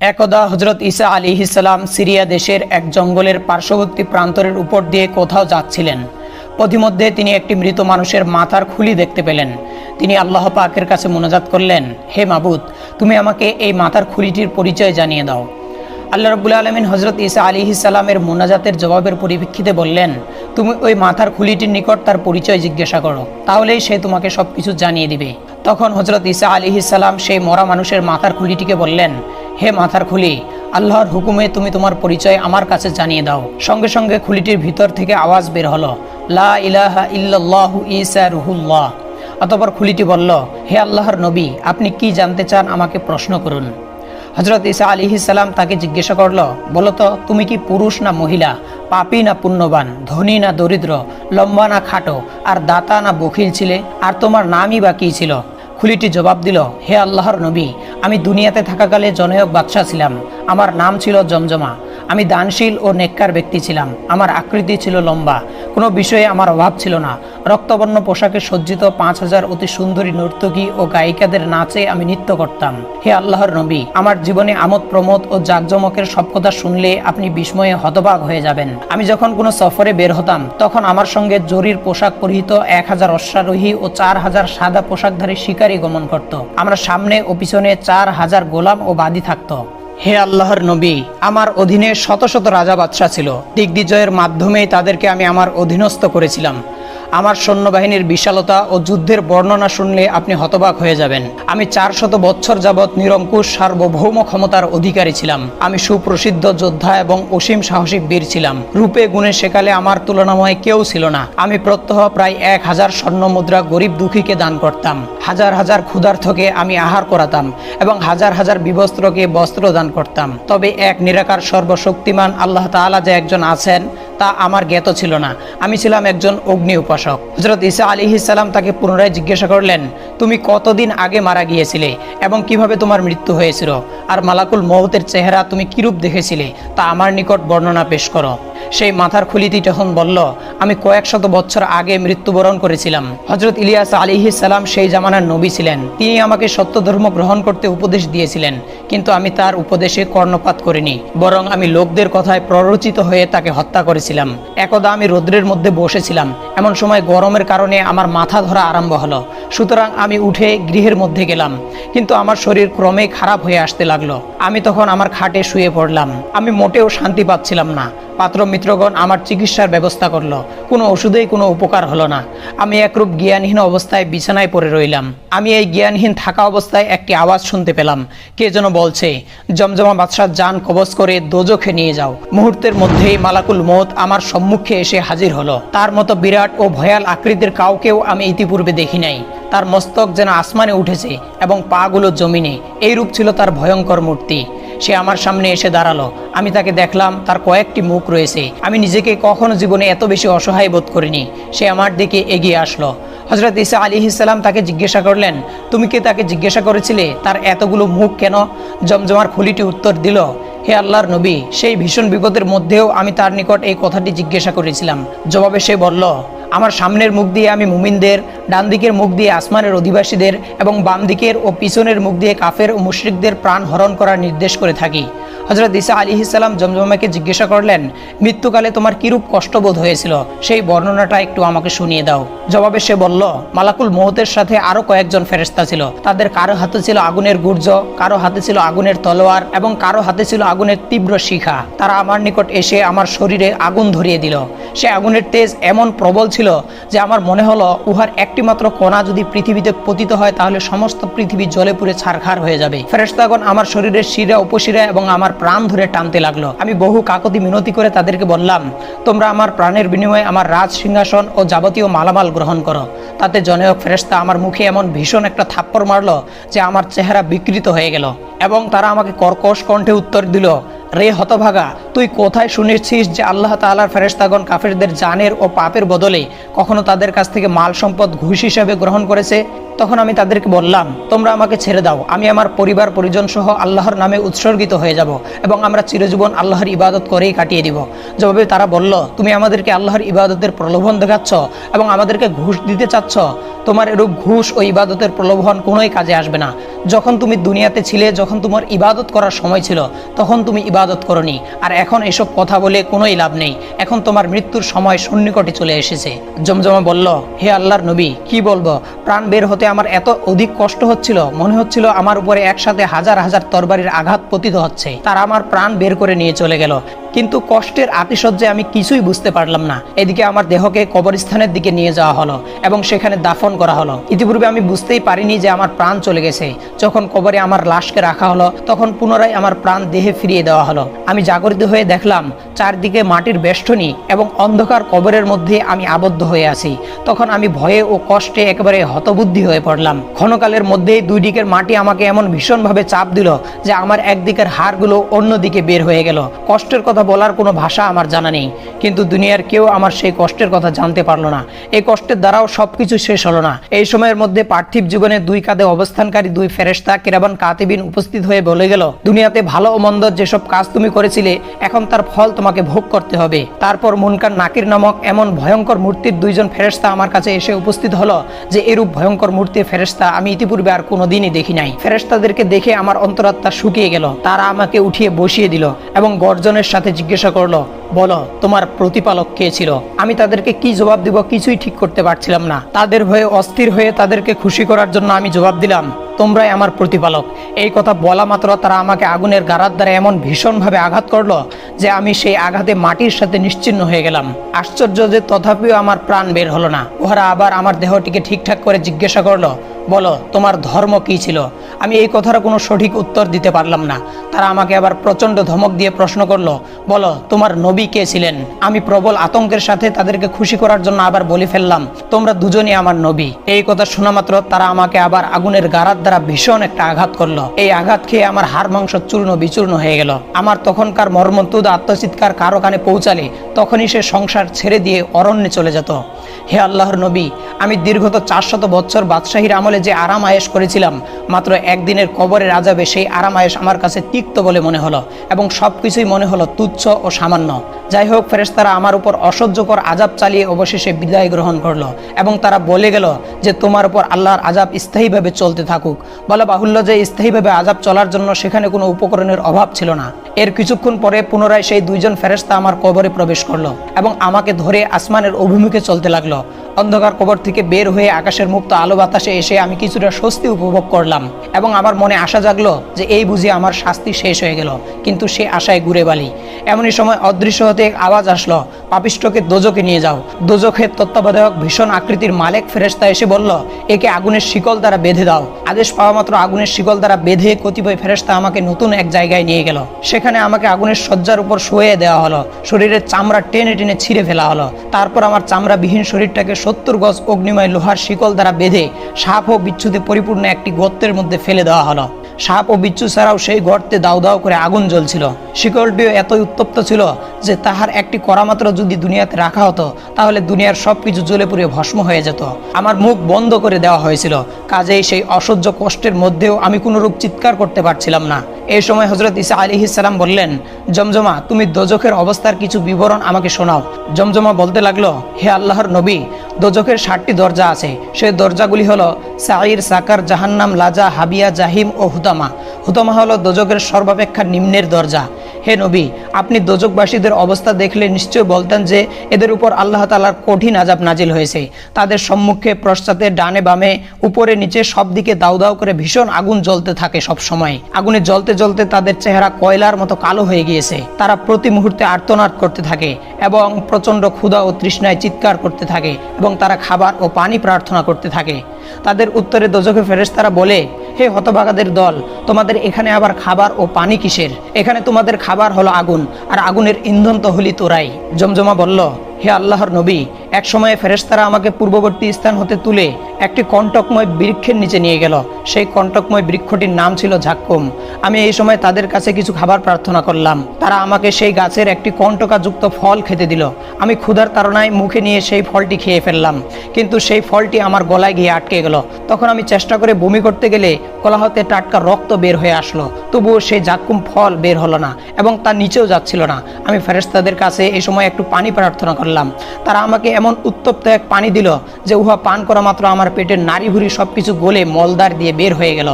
একদা হজরত ইসা আলী ইসালাম সিরিয়া দেশের এক জঙ্গলের পার্শ্ববর্তী প্রান্তরের উপর দিয়ে কোথাও যাচ্ছিলেন। পথিমধ্যে তিনি একটি মৃত মানুষের মাথার খুলি দেখতে পেলেন। তিনি আল্লাহ পাকের কাছে মোনাজাত করলেন, হে মাবুদ, তুমি আমাকে এই মাথার খুলিটির পরিচয় জানিয়ে দাও। আল্লাহ রবুল্লা আলমিন হজরত ঈসা আলী ইসালামের মোনাজাতের জবাবের পরিপ্রেক্ষিতে বললেন, তুমি ওই মাথার খুলিটির নিকট তার পরিচয় জিজ্ঞাসা করো, তাহলেই সে তোমাকে সব কিছু জানিয়ে দিবে। তখন হজরত ঈসা আলী ইসালাম সেই মরা মানুষের মাথার খুলিটিকে বললেন, হে মাথার খুলি, আল্লাহর হুকুমে তুমি তোমার পরিচয় আমার কাছে জানিয়ে দাও। সঙ্গে সঙ্গে খুলিটির ভিতর থেকে আওয়াজ বের হলো, লা ইলাহা ইল্লাল্লাহু ঈসা রুহুল্লাহ। অতপর খুলিটি বলল, হে আল্লাহর নবী, আপনি কি জানতে চান আমাকে প্রশ্ন করুন? হজরত ইসা আলী সালাম তাকে জিজ্ঞাসা করল, বলো তো, তুমি কি পুরুষ না মহিলা? পাপি না পুণ্যবান? ধনী না দরিদ্র? লম্বা না খাটো? আর দাতা না বখিল ছিলে? আর তোমার নামই বা কী ছিল? খুলিটি জবাব দিল, হে আল্লাহর নবী, আমি দুনিয়াতে থাকাকালে জনয়ক বাদশাহ ছিলাম। আমার নাম ছিল জমজমা। আমি দানশীল ও নেককার ব্যক্তি ছিলাম। আমার আকৃতি ছিল লম্বা। কোনো বিষয়ে আমার অভাব ছিল না। রক্তবর্ণ পোশাকে সজ্জিত পাঁচ হাজার অতি সুন্দরী নর্তকী ও গায়িকাদের নাচে আমি নৃত্য করতাম। হে আল্লাহর নবী, আমার জীবনে আমোদ প্রমোদ ও জাকজমকের সব কথা শুনলে আপনি বিস্ময়ে হতবাক হয়ে যাবেন। আমি যখন কোনো সফরে বের হতাম, তখন আমার সঙ্গে জরির পোশাক পরিহিত এক হাজার অশ্বারোহী ও চার হাজার সাদা পোশাকধারী শিকারী গমন করত। আমরা সামনে ও পিছনে চার হাজার গোলাম ও বাদী থাকতো। হে আল্লাহর নবী, আমার অধীনে শত শত রাজা বাদশাহ ছিল। দিগ্বিজয়ের মাধ্যমেই তাদেরকে আমি আমার অধীনস্থ করেছিলাম। আমার সৈন্যবাহিনীর বিশালতা ও যুদ্ধের বর্ণনা শুনলে আপনি হতবাক হয়ে যাবেন। আমি চার শত বৎসর যাবৎ নিরঙ্কুশ সার্বভৌম ক্ষমতার অধিকারী ছিলাম। আমি সুপ্রসিদ্ধ যোদ্ধা এবং অসীম সাহসী বীর ছিলাম। রূপে গুণে সেকালে আমার তুলনাময় কেউ ছিল না। আমি প্রত্যহ প্রায় এক হাজার স্বর্ণ মুদ্রা গরিব দুঃখীকে দান করতাম। হাজার হাজার ক্ষুধার্থকে আমি আহার করাতাম এবং হাজার হাজার বিবস্ত্রকে বস্ত্র দান করতাম। তবে এক নিরাকার সর্বশক্তিমান আল্লাহ তাআলা যে একজন আছেন, তা আমার জ্ঞাত ছিল না। আমি ছিলাম একজন অগ্নি উপাসক। হজরত ঈসা আলী ইসালাম তাকে পুনরায় জিজ্ঞাসা করলেন, তুমি কতদিন আগে মারা গিয়েছিলে এবং কীভাবে তোমার মৃত্যু হয়েছিল? আর মালাকুল মহতের চেহারা তুমি কিরূপ দেখেছিলে, তা আমার নিকট বর্ণনা পেশ করো। সেই মাথার খুলিটি যখন বলল, আমি কয়েক শত বছর আগে মৃত্যুবরণ করেছিলাম। হজরত ইলিয়াস আলী সালাম সেই জামানার নবী ছিলেন। তিনি আমাকে সত্য ধর্ম গ্রহণ করতে উপদেশ দিয়েছিলেন, কিন্তু আমি তার উপদেশে কর্ণপাত করিনি, বরং আমি লোকদের কথায় প্ররোচিত হয়ে তাকে হত্যা করেছিলাম। একদা আমি রৌদ্রের মধ্যে বসেছিলাম। এমন সময় গরমের কারণে আমার মাথা ধরা আরম্ভ হলো। সুতরাং আমি উঠে গৃহের মধ্যে গেলাম, কিন্তু আমার শরীর ক্রমেই খারাপ হয়ে আসতে লাগল। আমি তখন আমার খাটে শুয়ে পড়লাম। আমি মোটেও শান্তি পাচ্ছিলাম না। পাত্র মিত্রগণ আমার চিকিৎসার ব্যবস্থা করল। কোনো ওষুধেই কোনো উপকার হলো না। আমি একরূপ জ্ঞানহীন অবস্থায় বিছানায় পড়ে রইলাম। আমি এই জ্ঞানহীন থাকা অবস্থায় একটি আওয়াজ শুনতে পেলাম। কে যেন বলছে, জমজমা বাদশাহ যান কবজ করে দোজখে নিয়ে যাও। মুহূর্তের মধ্যেই মালাকুল মত আমার সম্মুখে এসে হাজির হলো। তার মতো বিরাট ও ভয়াল আকৃতির কাউকেও আমি ইতিপূর্বে দেখি নাই। তার মস্তক যেন আসমানে উঠেছে এবং পাগুলো জমিনে। এই রূপ ছিল তার ভয়ঙ্কর মূর্তি। সে আমার সামনে এসে দাঁড়াল। আমি তাকে দেখলাম, তার কয়েকটি মুখ রয়েছে। আমি নিজেকে কখনো জীবনে এত বেশি অসহায় বোধ করিনি। সে আমার দিকে এগিয়ে আসলো। হজরত ইসা আলী ইসালাম তাকে জিজ্ঞাসা করলেন, তুমি কি তাকে জিজ্ঞাসা করেছিলে? তার এতগুলো মুখ কেন? জমজমার খুলিটি উত্তর দিল, হে আল্লাহর নবী, সেই ভীষণ বিপদের মধ্যেও আমি তার নিকট এই কথাটি জিজ্ঞাসা করেছিলাম। জবাবে সে বলল আমার সামনের মুখ দিয়ে আমি মুমিনদের ডান দিকের মুখ দিয়ে আসমানের অধিবাসীদের এবং বাম দিকের ও পিছনের মুখ দিয়ে কাফের ও মুশরিকদের প্রাণ হরণ করার নির্দেশ করে থাকি। হজরত ইসা আলী ইসালাম জমজমাকে জিজ্ঞাসা করলেন, মৃত্যুকালে তোমার কিরূপ কষ্টবোধ হয়েছিল? সেই বর্ণনাটা একটু আমাকে শুনিয়ে দাও। জবাবে সে বলল, মালাকুল মহতের সাথে আরও কয়েকজন ফেরেস্তা ছিল। তাদের কারও হাতে ছিল আগুনের গুর্জ, কারও হাতে ছিল আগুনের তলোয়ার এবং কারও হাতে ছিল আগুনের তীব্র শিখা। তারা আমার নিকট এসে আমার শরীরে আগুন ধরিয়ে দিল। সে আগুনের তেজ এমন প্রবল ছিল যে আমার মনে হলো উহার একটি মাত্র কণা যদি পৃথিবীতে পতিত হয়, তাহলে সমস্ত পৃথিবী জলে পুড়ে ছারখার হয়ে যাবে। ফেরেস্তাগণ আমার শরীরের শিরা, উপশিরা এবং আমার প্রাণ ধরে টানতে লাগল। আমি বহু কাকতি মিনতি করে তাদেরকে বললাম, তোমরা আমার প্রাণের বিনিময়ে আমার রাজ সিংহাসন ও যাবতীয় মালামাল গ্রহণ করো। তাতে জনয়ক ফেরেস্তা আমার মুখে এমন ভীষণ একটা থাপ্পড় মারলো যে আমার চেহারা বিকৃত হয়ে গেল এবং তারা আমাকে কর্কশ কণ্ঠে উত্তর দিল রে হতভাগা, তুই কোথায় শুনেছিস যে আল্লাহ তাআলার ফেরেশতাগণ কাফেরদের জানের ও পাপের বদলে কখনো তাদের কাছ থেকে মাল সম্পদ ঘুষ হিসাবে গ্রহণ করেছে? তখন আমি তাদেরকে বললাম, তোমরা আমাকে ছেড়ে দাও। আমি আমার পরিবার পরিজন সহ আল্লাহর নামে উৎসর্গিত হয়ে যাব এবং আমরা চিরজীবন আল্লাহর ইবাদত করেই কাটিয়ে দিব। জবাবে তারা বলল, তুমি আমাদেরকে আল্লাহর ইবাদতের প্রলোভন দেখাচ্ছ এবং আমাদেরকে ঘুষ দিতে চাচ্ছ। তোমার এরূপ ঘুষ ও ইবাদতের প্রলোভন কোনোই কাজে আসবে না। যখন তুমি দুনিয়াতে ছিলে, যখন তোমার ইবাদত করার সময় ছিল, তখন তুমি ইবাদত করনি। আর এখন এসব কথা বলে কোনোই লাভ নেই। এখন তোমার মৃত্যুর সময় সন্নিকটে চলে এসেছে। জমজমা বলল, হে আল্লাহর নবী, কি বলব? প্রাণ বের হতে আমার এত অধিক কষ্ট হচ্ছিল। মনে হচ্ছিল আমার উপরে একসাথে হাজার হাজার তরবারির আঘাত পতিত হচ্ছে। তারা আমার প্রাণ বের করে নিয়ে চলে গেল। কিন্তু কষ্টের আতিশয্যে আমি কিছুই বুঝতে পারলাম না। এদিকে আমার দেহকে কবরস্থানের দিকে নিয়ে যাওয়া হলো এবং সেখানে দাফন করা হলো। ইতিপূর্বে আমি বুঝতেই পারিনি যে আমার প্রাণ চলে গেছে। যখন কবরে আমার লাশকে রাখা হলো, তখন পুনরায় আমার প্রাণ দেহে ফিরিয়ে দেওয়া হলো। আমি জাগরিত হয়ে দেখলাম, চারদিকে মাটির বেষ্টনী এবং অন্ধকার কবরের মধ্যে আমি আবদ্ধ হয়ে আছি। তখন আমি ভয়ে ও কষ্টে একেবারে হতবুদ্ধি হয়ে পড়লাম। ক্ষণকালের মধ্যেই দুই দিকের মাটি আমাকে এমন ভীষণভাবে চাপ দিল যে আমার একদিকের হাড়গুলো অন্যদিকে বের হয়ে গেল। কষ্টের কথা বলার কোনো ভাষা আমার জানা নেই। কিন্তু দুনিয়ার কেউ আমার সেই কষ্টের কথা জানতে পারল না। এই কষ্টের দ্বারাও সবকিছু শেষ হলো না। এই সময়ের মধ্যে পার্থিব জীবনে দুই কাঁধে অবস্থানকারী দুই ফেরেশতা কিরাবান কাতিবিন উপস্থিত হয়ে বলে গেল, দুনিয়াতে ভালো ও মন্দ যেসব কাজ তুমি করেছিলে, এখন তার ফল তোমাকে ভোগ করতে হবে। তারপর মুনকার নাকির নামক এমন ভয়ঙ্কর মূর্তির দুইজন ফেরেশতা আমার কাছে এসে উপস্থিত হলো, যে এরূপ ভয়ঙ্কর মূর্তির ফেরেশতা আমি ইতিপূর্বে আর কোনোদিনই দেখি নাই। ফেরেশতাদেরকে দেখে আমার অন্তরাত্মা শুকিয়ে গেল। তারা আমাকে উঠিয়ে বসিয়ে দিল এবং গর্জনের সাথে জিজ্ঞাসা করল, বলো, তোমার প্রতিপালক কে ছিল? আমি তাদেরকে কি জবাব দিব কিছুই ঠিক করতে পারছিলাম না। তাদের হয়ে অস্থির হয়ে তাদেরকে খুশি করার জন্য আমি জবাব দিলাম, তোমরাই আমার প্রতিপালক। এই কথা বলা মাত্র তারা আমাকে আগুনের গারার দ্বারা এমন ভীষণভাবে আঘাত করল যে আমি সেই আঘাতে মাটির সাথে নিশ্চিন্ন হয়ে গেলাম। আশ্চর্য যে তথাপিও আমার প্রাণ বের হলো না। ওরা আবার আমার দেহটিকে ঠিকঠাক করে জিজ্ঞাসা করল বলো, তোমার ধর্ম কি ছিল? আমি এই কথার কোনো সঠিক উত্তর দিতে পারলাম না। তারা আমাকে আবার প্রচণ্ড ধমক দিয়ে প্রশ্ন করল, বলো, তোমার নবী কে ছিলেন? আমি প্রবল আতঙ্কের সাথে তাদেরকে খুশি করার জন্য আবার বলে ফেললাম, তোমরা দুজনই আমার নবী। এই কথা শোনা মাত্র তারা আমাকে আবার আগুনের গারার দ্বারা ভীষণ একটা আঘাত করল। এই আঘাত খেয়ে আমার হাড় মাংস চূর্ণ বিচূর্ণ হয়ে গেল। আমার তখনকার মর্মন্তুদ আত্মচিৎকার কারও কানে পৌঁছালে তখনই সে সংসার ছেড়ে দিয়ে অরণ্যে চলে যেত। হে আল্লাহর নবী, আমি দীর্ঘত চারশত বছর বাদশাহীর আমলে যে আরাম আয়েশ করেছিলাম, মাত্র একদিনের কবরের আজাবে সেই আরাম আয়েশ আমার কাছে তিক্ত বলে মনে হলো এবং সব কিছুই মনে হলো তুচ্ছ ও সামান্য। যাই হোক ফেরেশতারা আমার উপর অসহ্যকর আজাব চালিয়ে অবশেষে বিদায় গ্রহণ করল এবং তারা বলে গেল যে, তোমার উপর আল্লাহর আজাব স্থায়ীভাবে চলতে থাকুক। বলা বাহুল্য যে, স্থায়ীভাবে আজাব চলার জন্য সেখানে কোনো উপকরণের অভাব ছিল না। এর কিছুক্ষণ পরে পুনরায় সেই দুইজন ফেরেশতা আমার কবরে প্রবেশ করল এবং আমাকে ধরে আসমানের অভিমুখে চলতে লাগল। অন্ধকার কবর থেকে বের হয়ে আকাশের মুক্ত আলো বাতাসে এসে আমি কিছুটা স্বস্তি উপভোগ করলাম এবং আমার মনে আশা জাগলো যে এই বুঝি আমার শাস্তি শেষ হয়ে গেল। কিন্তু সে আশায় ঘুরে বালি। এমনই সময় অদৃশ্য হতে এক আওয়াজ আসলো। পাপিষ্টকে দোজকে নিয়ে যাও। দোজখের তত্ত্বাবধায়ক ভীষণ আকৃতির মালেক ফেরেস্তা এসে বলল, একে আগুনের শিকল দ্বারা বেঁধে দাও। আদেশ পাওয়া মাত্র আগুনের শিকল দ্বারা বেঁধে কতিপয় ফেরেস্তা আমাকে নতুন এক জায়গায় নিয়ে গেল। সেখানে আমাকে আগুনের শয্যার উপর শুয়ে দেওয়া হলো। শরীরের চামড়া টেনে টেনে ছিঁড়ে ফেলা হলো। তারপর আমার চামড়াবিহীন শরীরটাকে সত্তর গজ অগ্নিময় লোহার শিকল দ্বারা বেঁধে সাপ ও বিচ্ছুতে পরিপূর্ণ একটি গর্তের মধ্যে ফেলে দেওয়া হলো। সাপ ও বিচ্ছু ছাড়াও সেই গর্তে দাউ দাউ করে আগুন জ্বলছিল। শিকলটিও এতই উত্তপ্ত ছিল যে তাহার একটি করামাত্র যদি দুনিয়াতে রাখা হতো, তাহলে দুনিয়ার সব কিছু জ্বলে পুড়ে ভস্ম হয়ে যেত। আমার মুখ বন্ধ করে দেওয়া হয়েছিল। কাজেই সেই অসহ্য কষ্টের মধ্যেও আমি কোনোরূপ চিৎকার করতে পারছিলাম না। এই সময় হজরত ইসা আলী ইসালাম বললেন, জমজমা, তুমি দোজখের অবস্থার কিছু বিবরণ আমাকে শোনাও। জমজমা বলতে লাগল, হে আল্লাহর নবী দোজখের ষাটটি দরজা আছে। সেই দরজাগুলি হলো সাইর সাকার, জাহান্নাম, লাজা, হাবিয়া, জাহিম ও হুতামা হুতামা হলো দোজকের সর্বাপেক্ষা নিম্নের দরজা। হে নবী, আপনি দোজকবাসীদের অবস্থা দেখলে নিশ্চয় বলতেন যে এদের উপর আল্লাহ তালার কঠিন আজাব নাজিল হয়েছে। তাদের সম্মুখে পশ্চাতে ডানে বামে, উপরে নিচে সব দিকে দাউ দাউ করে ভীষণ আগুন জ্বলতে থাকে সব সময়। আগুনে জ্বলতে জ্বলতে তাদের চেহারা কয়লার মতো কালো হয়ে গিয়েছে। তারা প্রতি মুহূর্তে আর্তনাদ করতে থাকে এবং প্রচণ্ড ক্ষুধা ও তৃষ্ণায় চিৎকার করতে থাকে এবং তারা খাবার ও পানি প্রার্থনা করতে থাকে। তাদের উত্তরে দোজখে ফেরেশতারা বলে হে হতভাগাদের দল। তোমাদের এখানে আবার খাবার ও পানি কিসের? এখানে তোমাদের খাবার হলো আগুন, আর আগুনের ইন্ধন তো হলি তোরাই। জমজমা বলল, হে আল্লাহর নবী এক সময়ে ফেরেশতারা আমাকে পূর্ববর্তী স্থান হতে তুলে একটি কণ্টকময় বৃক্ষের নিচে নিয়ে গেল। সেই কণ্টকময় বৃক্ষটির নাম ছিল ঝাক্কুম। আমি এই সময় তাদের কাছে কিছু খাবার প্রার্থনা করলাম। তারা আমাকে সেই গাছের একটি কণ্টকাযুক্ত ফল খেতে দিল। আমি ক্ষুধার তাড়নায় মুখে নিয়ে সেই ফলটি খেয়ে ফেললাম। কিন্তু সেই ফলটি আমার গলায় গিয়ে আটকে গেল। তখন আমি চেষ্টা করে বমি করতে গেলে গলা হতে টাটকা রক্ত বের হয়ে আসলো। তবুও সেই জাক্কুম ফল বের হলো না এবং তার নিচেও যাচ্ছিল না। আমি ফেরেস্তাদের কাছে এই সময় একটু পানি প্রার্থনা করলাম। তারা আমাকে এমন উত্তপ্ত এক পানি দিল যে উহা পান করা মাত্র আমার পেটের নারী ভুড়ি সব কিছু গলে মলদার দিয়ে বের হয়ে গেল।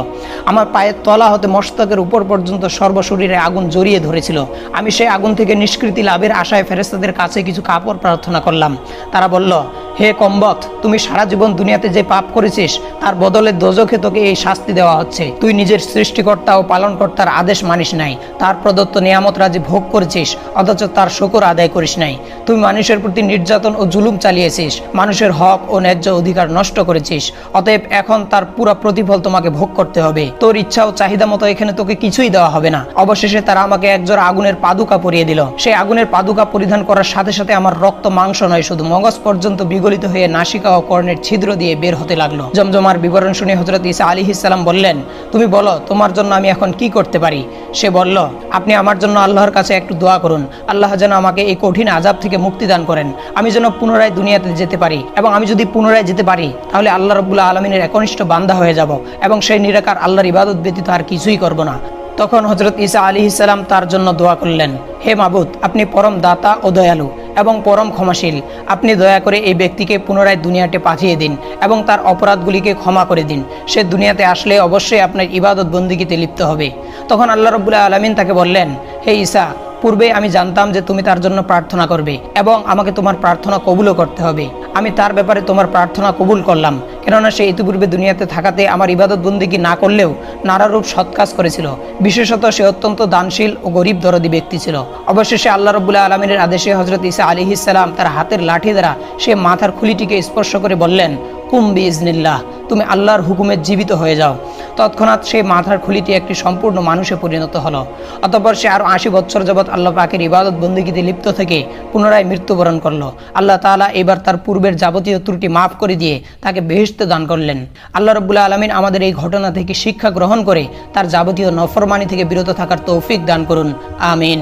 আমার পায়ের তলা হতে মস্তকের উপর পর্যন্ত সর্বশরীরে আগুন জড়িয়ে ধরেছিল। আমি সেই আগুন থেকে নিষ্কৃতি লাভের আশায় ফেরেস্তাদের কাছে কিছু কাপড় প্রার্থনা করলাম। তারা বলল, হে কম্বত, তুমি সারা জীবন দুনিয়াতে যে পাপ করেছিস, তার বদলে দোজখে তোকে এই শাস্তি দেওয়া হচ্ছে। তুই নিজের সৃষ্টিকর্তা ও পালনকর্তার আদেশ মানিস নাই। তার প্রদত্ত নিয়ামত রাজি ভোগ করেছিস, অথচ তার শকর আদায় করিস নাই। তুমি মানুষের প্রতি নির্যাতন ও জুলুম চালিয়েছিস। মানুষের হক ও ন্যায্য অধিকার নষ্ট করেছিস। অতএব এখন তার পুরো প্রতিফল তোমাকে ভোগ করতে হবে। তোর ইচ্ছা ও চাহিদা মতো এখানে তোকে কিছুই দেওয়া হবে না। অবশেষে তারা আমাকে একজোড়া আগুনের পাদুকা পরিয়ে দিল। সেই আগুনের পাদুকা পরিধান করার সাথে সাথে আমার রক্ত মাংস নয়, শুধু মগজ পর্যন্ত বিগলিত হয়ে নাসিকা ও কর্ণের ছিদ্র দিয়ে বের হতে লাগল। জমজমার বিবরণ শুনে হজরত ইসা আলী ইসালাম বললেন, তুমি বলো, তোমার জন্য আমি এখন কি করতে পারি? সে বলল, আপনি আমার জন্য আল্লাহর কাছে একটু দোয়া করুন। আল্লাহ যেন আমাকে এই কঠিন আজাব থেকে মুক্তি দান করেন। আমি যেন পুনরায় দুনিয়াতে যেতে পারি এবং আমি যদি পুনরায় যেতে পারি, তাহলে আল্লাহ রবুল্লাহ আলমিনের একনিষ্ঠ বান্দা হয়ে যাব এবং সেই নিরাকার আল্লাহর ইবাদত ব্যতীত আর কিছুই করব না। তখন হজরত ইসা আলী ইসালাম তার জন্য দোয়া করলেন, হে মাবুদ, আপনি পরম দাতা ও দয়ালু এবং পরম ক্ষমাশীল। আপনি দয়া করে এই ব্যক্তিকে পুনরায় দুনিয়াতে পাঠিয়ে দিন এবং তার অপরাধগুলিকে ক্ষমা করে দিন। সে দুনিয়াতে আসলে অবশ্যই আপনার ইবাদত বন্দিগিতে লিপ্ত হবে। তখন আল্লাহ রবুল্লাহ আলমিন তাকে বললেন, হে ঈসা পূর্বে আমি জানতাম যে তুমি তার জন্য প্রার্থনা করবে এবং আমাকে তোমার প্রার্থনা কবুলও করতে হবে। আমি তার ব্যাপারে তোমার প্রার্থনা কবুল করলাম। কেননা সে ইতিপূর্বে দুনিয়াতে থাকাতে আমার ইবাদত বন্দিগি না করলেও নানারূপ সৎ কাজ করেছিল। বিশেষত সে অত্যন্ত দানশীল ও গরিব দরদি ব্যক্তি ছিল। অবশেষে আল্লাহ রবুল্লাহ আলমিনের আদেশে হজরত ইসা আলী ইসালাম তার হাতের লাঠি দ্বারা সে মাথার খুলিটিকে স্পর্শ করে বললেন কুম্বি ইজনিল্লাহ তুমি আল্লাহর হুকুমে জীবিত হয়ে যাও। তৎক্ষণাৎ সেই মাথার খুলিটি একটি সম্পূর্ণ মানুষে পরিণত হলো। অতঃপর সে আরও আশি বছর যাবৎ আল্লাহ পাকের ইবাদত বন্দীগীতে লিপ্ত থেকে পুনরায় মৃত্যুবরণ করল। আল্লাহ তাআলা এবার তার পূর্বের যাবতীয় ত্রুটি মাফ করে দিয়ে তাকে বেহেশতে দান করলেন। আল্লাহ রবুল্লা আলমিন আমাদের এই ঘটনা থেকে শিক্ষা গ্রহণ করে তার যাবতীয় নফরমানি থেকে বিরত থাকার তৌফিক দান করুন। আমিন।